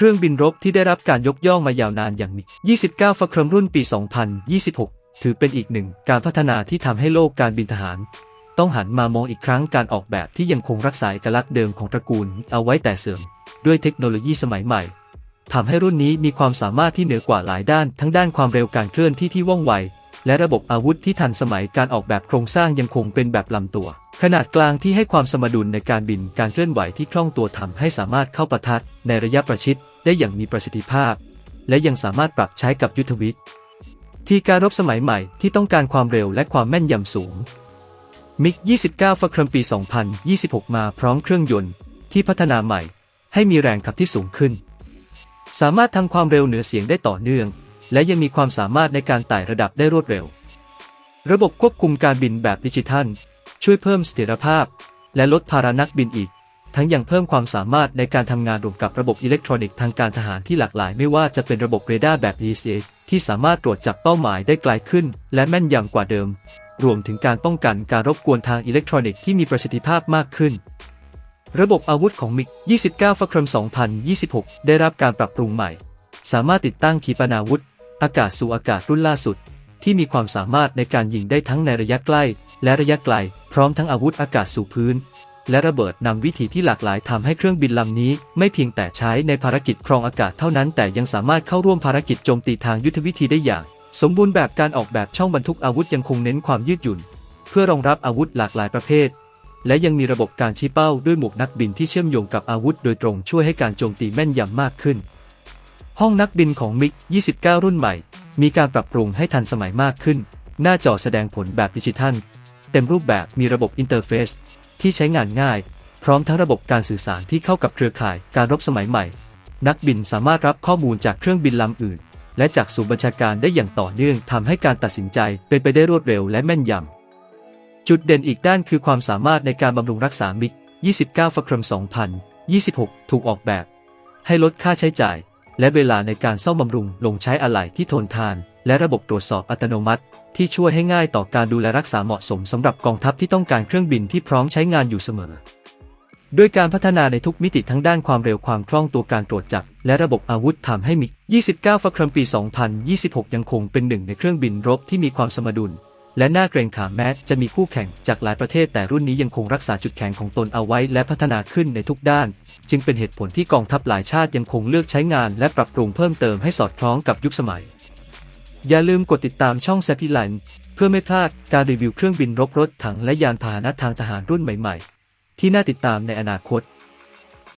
เครื่องบินรบที่ได้รับการยกย่องมายาวนานอย่างมิก29 ฟัครมรุ่นปี 2026 ถือเป็นอีกหนึ่งการพัฒนาที่ทำให้โลกการบินทหาร ต้องหันมามองอีกครั้งการออกแบบที่ยังคงรักษาเอกลักษณ์เดิมของตระกูล เอาไว้แต่เสริม ด้วยเทคโนโลยีสมัยใหม่ทำให้รุ่นนี้มีความสามารถที่เหนือกว่าหลายด้าน ทั้งด้านความเร็วการเคลื่อนที่ที่ว่องไว และระบบอาวุธที่ทันสมัยการออกแบบโครงสร้างยังคงเป็นแบบลำตัว ขนาดกลางที่ให้ความสมดุลในการบินการเคลื่อนไหวที่คล่องตัวทำให้สามารถเข้าประทะในระยะประชิด ได้อย่างมีประสิทธิภาพ และยังสามารถปรับใช้กับยุทธวิธีที่การรบสมัยใหม่ที่ต้องการความเร็วและความแม่นยำสูง มิก 29 ฟัครมปี 2026 มาพร้อมเครื่องยนต์ที่พัฒนาใหม่ ให้มีแรงขับที่สูงขึ้น สามารถทำความเร็วเหนือเสียงได้ต่อเนื่อง และยังมีความสามารถในการไต่ระดับได้รวดเร็ว ระบบควบคุมการบินแบบดิจิทัล ช่วยเพิ่มเสถียรภาพ และลดภาระนักบินอีก ทั้งยังเพิ่มความสามารถในการทำงานร่วมกับระบบอิเล็กทรอนิกส์ทางการทหารที่หลากหลาย ไม่ว่าจะเป็นระบบเรดาร์แบบ ECA ที่สามารถตรวจจับเป้าหมายได้ไกลขึ้น และแม่นยำกว่าเดิม รวมถึงการป้องกันการรบกวนทางอิเล็กทรอนิกส์ที่มีประสิทธิภาพมากขึ้น ระบบอาวุธของมิก 29 ฟักครม 2026 ได้รับการปรับปรุงใหม่ สามารถติดตั้งขีปนาวุธ อากาศสู่อากาศรุ่นล่าสุด ที่มีความสามารถในการยิงได้ทั้งในระยะใกล้ และระยะไกล พร้อมทั้งอาวุธอากาศสู่พื้น และระเบิดนำวิธีที่หลากหลายทำให้เครื่องบินลำนี้ ไม่เพียงแต่ใช้ในภารกิจครองอากาศเท่านั้นแต่ยังสามารถเข้าร่วมภารกิจโจมตีทางยุทธวิธีได้อย่าง สมบูรณ์แบบการออกแบบช่องบรรทุกอาวุธยังคงเน้นความยืดหยุ่น เพื่อรองรับอาวุธหลากหลายประเภท และยังมีระบบการชี้เป้าด้วยหมวกนักบินที่เชื่อมโยงกับอาวุธโดยตรงช่วยให้การโจมตีแม่นยำมากขึ้น ห้องนักบินของมิก 29 รุ่นใหม่ มีการปรับปรุงให้ทันสมัยมากขึ้น หน้าจอแสดงผลแบบดิจิทัล เต็มรูปแบบมีระบบอินเทอร์เฟซ ที่ใช้งานง่าย พร้อมทั้งระบบการสื่อสารที่เข้ากับเครือข่ายการรบสมัยใหม่ นักบินสามารถรับข้อมูลจากเครื่องบินลำอื่น และจากศูนย์บัญชาการได้อย่างต่อเนื่องทำให้การตัดสินใจเป็นไปได้รวดเร็วและแม่นยำ จุดเด่นอีกด้านคือความสามารถในการบำรุงรักษามิก 29ฟักครม2026 ถูกออกแบบ ให้ลดค่าใช้จ่าย และเวลาในการซ่อมบำรุงลงใช้อะไหล่ที่ทนทาน และระบบตรวจสอบอัตโนมัติ ที่ช่วยให้ง่ายต่อการดูแลรักษาเหมาะสมสำหรับกองทัพที่ต้องการเครื่องบินที่พร้อมใช้งานอยู่เสมอโดยการพัฒนาในทุกมิติทั้งด้านความเร็วความคล่องตัวการตรวจจับ และระบบอาวุธทำให้มิก 29 ฟักครมปี 2026 ยังคงเป็นหนึ่งในเครื่องบินรบที่มีความสมดุล และน่าเกรงขามแม้จะมีคู่แข่งจากหลายประเทศแต่รุ่นนี้ยังคงรักษาจุดแข็งของตนเอาไว้และพัฒนาขึ้นในทุกด้าน จึงเป็นเหตุผลที่กองทัพหลายชาติยังคงเลือกใช้งานและปรับปรุงเพิ่มเติมให้สอดคล้องกับยุคสมัย อย่าลืมกดติดตามช่องแซพิลันเพื่อไม่พลาดการรีวิวเครื่องบินรบรถถังและยานพาหนะทางทหารรุ่นใหม่ ๆ ที่น่าติดตามในอนาคต